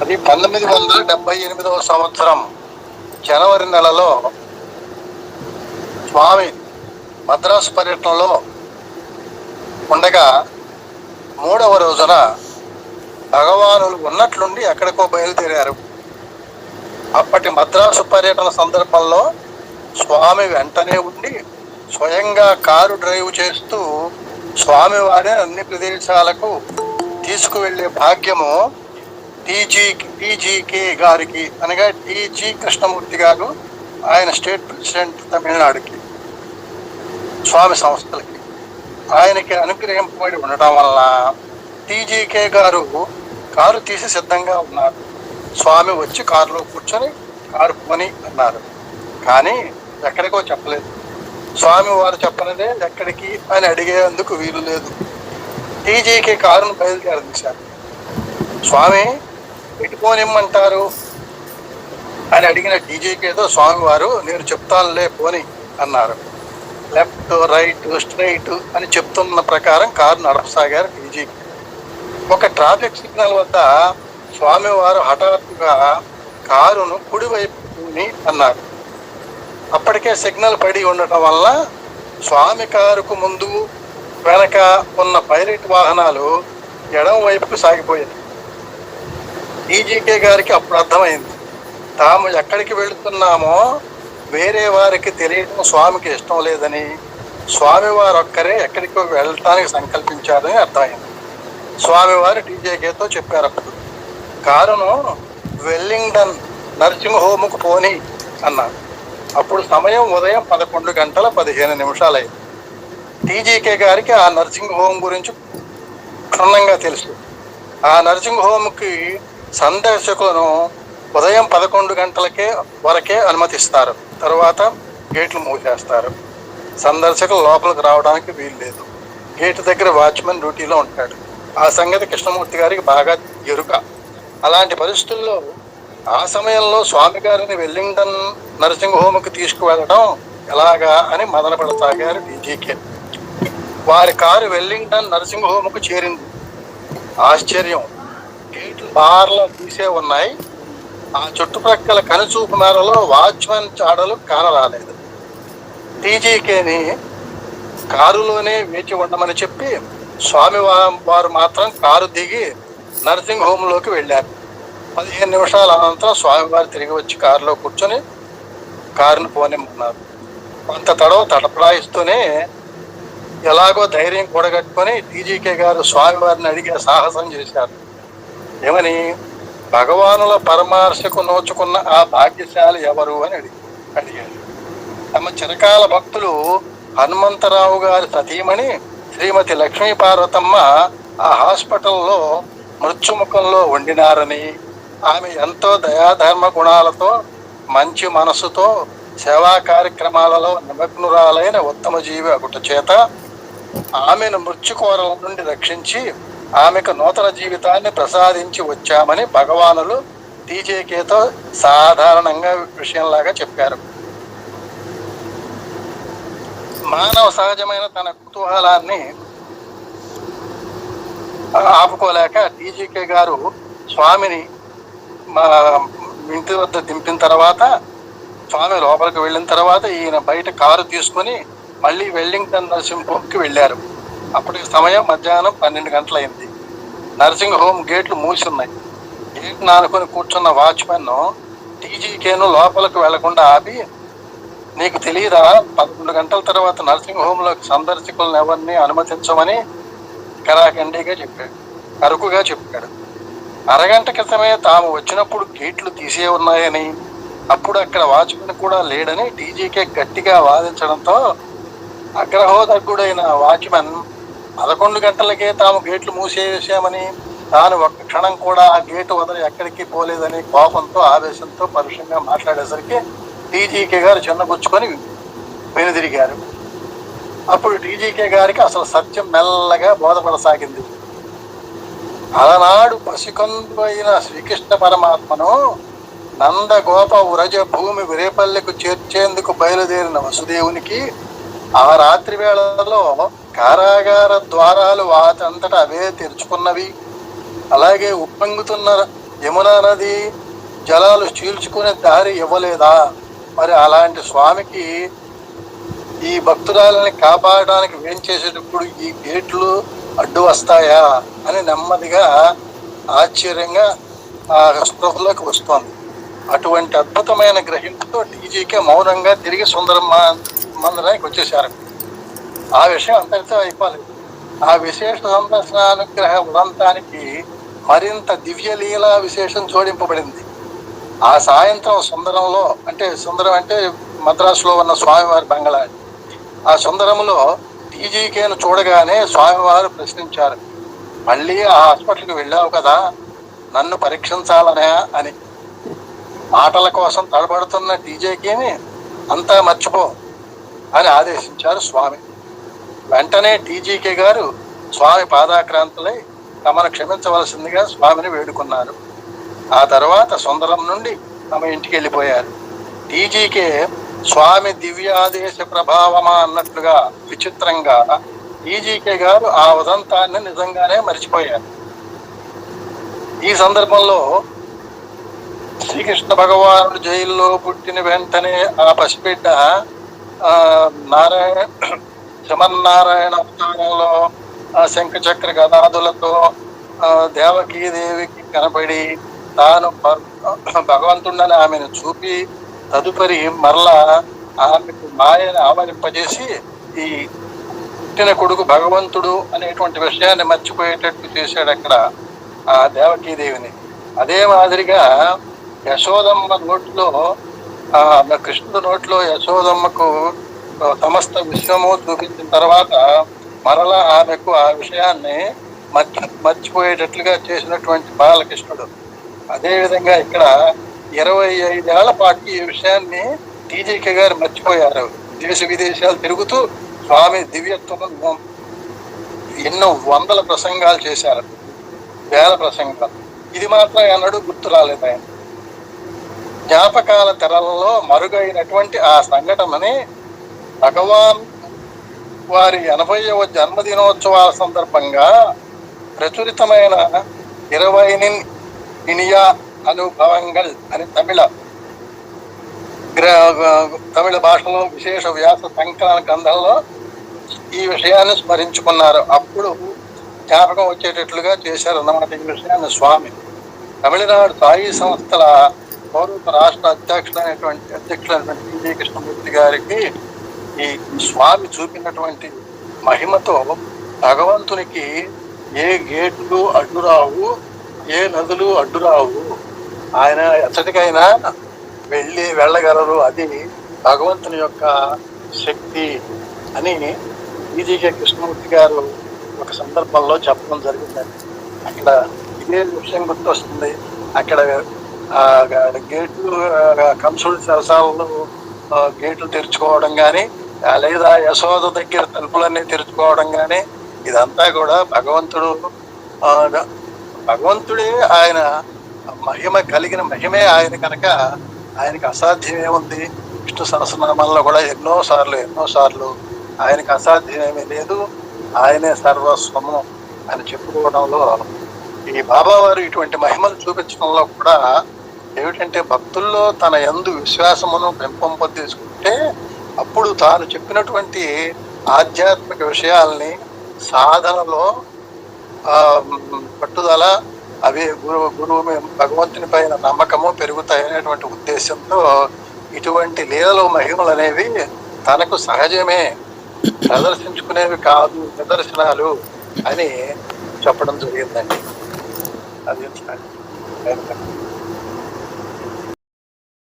అది పంతొమ్మిది వందల డెబ్బై ఎనిమిదవ సంవత్సరం జనవరి నెలలో స్వామి మద్రాసు పర్యటనలో ఉండగా మూడవ రోజున భగవానులు ఉన్నట్లుండి ఎక్కడికో బయలుదేరారు. అప్పటి మద్రాసు పర్యటన సందర్భంలో స్వామి వెంటనే ఉండి స్వయంగా కారు డ్రైవ్ చేస్తూ స్వామివారి అన్ని ప్రదేశాలకు తీసుకువెళ్ళే భాగ్యము టీజీ టీజీకే గారికి అనగా టీజీ కృష్ణమూర్తి గారు ఆయన స్టేట్ ప్రెసిడెంట్ తమిళనాడుకి స్వామి సంస్థలకి. ఆయనకి అనుగ్రహింపబడి ఉండటం వల్ల టీజీకే గారు కారు తీసి సిద్ధంగా ఉన్నారు. స్వామి వచ్చి కారులో కూర్చొని కారు పోని అన్నారు. కానీ ఎక్కడికో చెప్పలేదు. స్వామి వారు చెప్పనిదే ఎక్కడికి అని అడిగేందుకు వీలు లేదు. టీజీకే కారును బయలుదేరదీశారు. స్వామి పెట్టుకోనిమ్మంటారు? అని అడిగిన టీజీకేతో స్వామివారు నేను చెప్తానులే పోని అన్నారు. లెఫ్ట్ రైట్ స్ట్రైట్ అని చెప్తున్న ప్రకారం కారు నడపసాగారు డీజీ ఒక ట్రాఫిక్ సిగ్నల్ వద్ద స్వామివారు హఠాత్తుగా కారును కుడివైపుని అన్నారు. అప్పటికే సిగ్నల్ పడి ఉండటం వల్ల స్వామి కారుకు ముందు వెనక ఉన్న పైలట్ వాహనాలు ఎడం వైపుకు సాగిపోయాయి. డీజీకే గారికి అప్పుడు అర్థమైంది. తాము ఎక్కడికి వెళుతున్నామో వేరే వారికి తెలియడం స్వామికి ఇష్టం లేదని స్వామివారు ఒక్కరే ఎక్కడికో వెళ్ళటానికి సంకల్పించారని అర్థమైంది. స్వామివారు డీజేకేతో చెప్పారు అప్పుడు. కారును వెల్లింగ్టన్ నర్సింగ్ హోమ్కు పోని అన్నారు. అప్పుడు సమయం ఉదయం పదకొండు గంటల పదిహేను నిమిషాలైంది. టీజీకే గారికి ఆ నర్సింగ్ హోమ్ గురించి క్షుణ్ణంగా తెలుసు. ఆ నర్సింగ్ హోమ్కి సందర్శకులను ఉదయం పదకొండు గంటలకే వరకే అనుమతిస్తారు. తర్వాత గేట్లు మూసేస్తారు. సందర్శకులు లోపలికి రావడానికి వీలు లేదు గేటు దగ్గర వాచ్మెన్ డ్యూటీలో ఉంటాడు. ఆ సంగతి కృష్ణమూర్తి గారికి బాగా ఎరుక. అలాంటి పరిస్థితుల్లో ఆ సమయంలో స్వామి గారిని వెల్లింగ్టన్ నర్సింగ్ తీసుకువెళ్ళడం ఎలాగా అని మదన పడసాగారు డీజీకే. వారి కారు వెల్లింగ్టన్ నర్సింగ్ హోమ్కు చేరింది. ఆశ్చర్యం. బార్ల తీసే ఉన్నాయి. ఆ చుట్టుప్రక్కల కనుచూపు మేరలో వాచ్మెన్ చాడలు కానరాలేదు. టీజీకేని కారులోనే వేచి ఉండమని చెప్పి స్వామి వారు మాత్రం కారు దిగి నర్సింగ్ హోమ్లోకి వెళ్ళారు. పదిహేను నిమిషాల అనంతరం స్వామివారు తిరిగి వచ్చి కారులో కూర్చొని కారును పోనిమ్మన్నారు. కొంత తడవ తడపడాయిస్తూనే ఎలాగో ధైర్యం కూడగట్టుకొని టీజీకే గారు స్వామివారిని అడిగే సాహసం చేశారు. ఏమని? భగవానుల పరమార్శకు నోచుకున్న ఆ భాగ్యశాలి ఎవరు అని అడిగి అడిగాడు. తమ చిరకాల భక్తులు హనుమంతరావు గారి సతీమణి శ్రీమతి లక్ష్మీ పార్వతమ్మ ఆ హాస్పిటల్లో మృత్యుముఖంలో వండినారని ఆమె ఎంతో దయాధర్మ గుణాలతో మంచి మనసుతో సేవా కార్యక్రమాలలో నిమగ్నురాలైన ఉత్తమ జీవి ఒకటి చేత ఆమెను మృత్యుకోరల నుండి రక్షించి ఆమెకు నూతన జీవితాన్ని ప్రసాదించి వచ్చామని భగవానులు టీజేకేతో సాధారణంగా విషయంలాగా చెప్పారు. మానవ సహజమైన తన కుతూహలాన్ని ఆపుకోలేక టీజీకే గారు స్వామిని మా ఇంటి వద్ద దింపిన తర్వాత స్వామి లోపలికి వెళ్ళిన తర్వాత ఈయన బయట కారు తీసుకొని మళ్ళీ వెల్లింగ్టన్ నర్సింగ్ హోమ్కి వెళ్ళారు. అప్పటికి సమయం మధ్యాహ్నం పన్నెండు గంటలైంది. నర్సింగ్ హోమ్ గేట్లు మూసి ఉన్నాయి గేట్ నానుకొని కూర్చున్న వాచ్మెన్ టీజీకేను లోపలికి వెళ్ళకుండా ఆపి నీకు తెలియదా పదకొండు గంటల తర్వాత నర్సింగ్ హోంలోకి సందర్శకులను ఎవరిని అనుమతించమని కరాఖండిగా చెప్పాడు. అరుకుగా చెప్పాడు. అరగంట క్రితమే తాము వచ్చినప్పుడు గేట్లు తీసే ఉన్నాయని అప్పుడు అక్కడ వాచ్మెన్ కూడా లేడని టీజీకే గట్టిగా వాదించడంతో అగ్రహోదగ్గుడైన వాచ్మెన్ పదకొండు గంటలకే తాము గేట్లు మూసేసామని తాను ఒక్క క్షణం కూడా ఆ గేటు వదిలి ఎక్కడికి పోలేదని కోపంతో ఆవేశంతో పరుషంగా మాట్లాడేసరికి టీజీకే గారు చిన్నపుచ్చుకొని వెనుదిరిగారు. అప్పుడు టీజీకే గారికి అసలు సత్యం మెల్లగా బోధపడసాగింది. అలనాడు పసికందు అయిన శ్రీకృష్ణ పరమాత్మను నందగోప వ్రజ భూమి విరేపల్లెకు చేర్చేందుకు బయలుదేరిన వసుదేవునికి ఆ రాత్రి వేళలో కారాగార ద్వారాలు వాటంతట అవే తెరుచుకున్నవి. అలాగే ఉప్పొంగుతున్న యమునా నది జలాలు చీల్చుకునే దారి ఇవ్వలేదా? మరి అలాంటి స్వామికి ఈ భక్తురాలని కాపాడడానికి ఏం చేసేటప్పుడు ఈ గేట్లు అడ్డు వస్తాయా అని నెమ్మదిగా ఆశ్చర్యంగా ఆ స్పృహలోకి వస్తోంది. అటువంటి అద్భుతమైన గ్రహింపుతో టీజీకే మౌనంగా తిరిగి సుందరం మందిరానికి వచ్చేసారు ఆ విషయం అంతటితో అయిపోలేదు ఆ విశేష సందర్శనానుగ్రహ వృంతానికి మరింత దివ్యలీల విశేషం జోడింపబడింది. ఆ సాయంత్రం సుందరంలో అంటే సుందరం అంటే మద్రాసులో ఉన్న స్వామివారి బంగళా ఆ సుందరంలో టీజీకేను చూడగానే స్వామివారు ప్రశ్నించారు మళ్ళీ ఆ హాస్పిటల్కి వెళ్ళావు కదా నన్ను పరీక్షించాలనే అని. మాటల కోసం తడబడుతున్న టీజేకేని అంతా మర్చిపో అని ఆదేశించారు స్వామి. వెంటనే టీజీకే గారు స్వామి పాదాక్రాంతులై తమను క్షమించవలసిందిగా స్వామిని వేడుకున్నారు. ఆ తర్వాత సుందరం నుండి తమ ఇంటికి వెళ్ళిపోయారు. టీజీకే స్వామి దివ్యాదేశ ప్రభావమా అన్నట్లుగా విచిత్రంగా టీజీకే గారు ఆ ఉదంతాన్ని నిజంగానే మర్చిపోయారు. ఈ సందర్భంలో శ్రీకృష్ణ భగవానుడు జైల్లో పుట్టిన వెంటనే ఆ పసిబిడ్డ నారాయణ శ్రీమన్నారాయణ అవతారంలో ఆ శంఖచక్ర గదాదులతో దేవకీ దేవకీదేవికి కనబడి తాను భ- భగవంతుడని ఆమెను చూపి తదుపరి మరలా ఆమెకు మాయను ఆవరింపజేసి ఈ పుట్టిన కొడుకు భగవంతుడు అనేటువంటి విషయాన్ని మర్చిపోయేటట్టు చేశాడు అక్కడ ఆ దేవకీదేవిని. అదే మాదిరిగా యశోదమ్మ నోట్లో ఆ కృష్ణుడు నోట్లో యశోదమ్మకు సమస్త విశ్వము చూపించిన తర్వాత మరలా ఆమెకు ఆ విషయాన్ని మర్చి మర్చిపోయేటట్లుగా చేసినటువంటి బాలకృష్ణుడు. అదేవిధంగా ఇక్కడ ఇరవై ఐదేళ్ళ పాటు ఈ విషయాన్ని టీజీకే గారు మర్చిపోయారు. దేశ విదేశాలు తిరుగుతూ స్వామి దివ్యత్వం ఎన్నో వందల ప్రసంగాలు చేశారు. వేల ప్రసంగాలు. ఇది మాత్రం ఎన్నడూ గుర్తు రాలేదు ఆయన. జ్ఞాపకాల తెరలలో మరుగైనటువంటి ఆ సంఘటనని భగవాన్ వారి ఎనభైవ జన్మదినోత్సవాల సందర్భంగా ప్రచురితమైన ఇరవై ఇనియా అనుభవంగల్ అని తమిళ గ్ర- తమిళ భాషలో విశేష వ్యాస సంకలన గ్రంథంలో ఈ విషయాన్ని స్మరించుకున్నారు. అప్పుడు జ్ఞాపకం వచ్చేటట్లుగా చేశారు అన్నమాట ఈ విషయాన్ని స్వామి. తమిళనాడు సాయి సంస్థల పౌరత రాష్ట్ర అధ్యక్షుడైనటువంటి అధ్యక్షుడైనటువంటి కృష్ణమూర్తి గారికి ఈ స్వామి చూపినటువంటి మహిమతో భగవంతునికి ఏ గేట్లు అడ్డురావు ఏ నదులు అడ్డురావు ఆయన ఎచ్చటికైనా వెళ్ళి వెళ్ళగలరు. అది భగవంతుని యొక్క శక్తి అని ఈజీకే కృష్ణమూర్తి గారు ఒక సందర్భంలో చెప్పడం జరిగిందండి. అక్కడ ఇదే విషయం గుర్తొస్తుంది. అక్కడ గేట్లు ఆ, సరసాలలో గేట్లు తెరుచుకోవడం కానీ లేదా యశోద దగ్గర తలుపులన్నీ తెరుచుకోవడం కానీ ఇదంతా కూడా భగవంతుడు భగవంతుడే ఆయన మహిమ కలిగిన మహిమే ఆయన కనుక ఆయనకి అసాధ్యమే ఉంది విష్ణు సహస్రనామాల్లో కూడా ఎన్నో సార్లు ఆయనకి అసాధ్యమేమీ లేదు ఆయనే సర్వస్వము అని చెప్పుకోవడంలో ఈ బాబావారు ఇటువంటి మహిమలు చూపించడంలో కూడా ఏమిటంటే భక్తుల్లో తన ఎందు విశ్వాసమును పెంపొందించుకుంటే అప్పుడు తాను చెప్పినటువంటి ఆధ్యాత్మిక విషయాల్ని సాధనలో పట్టుదల అవి గురువు గురువు భగవంతుని పైన నమ్మకము పెరుగుతాయనేటువంటి ఉద్దేశంతో ఇటువంటి లీలలు మహిమలు అనేవి తనకు సహజమే. ప్రదర్శించుకునేవి కాదు నిదర్శనాలు అని చెప్పడం జరిగిందండి. అది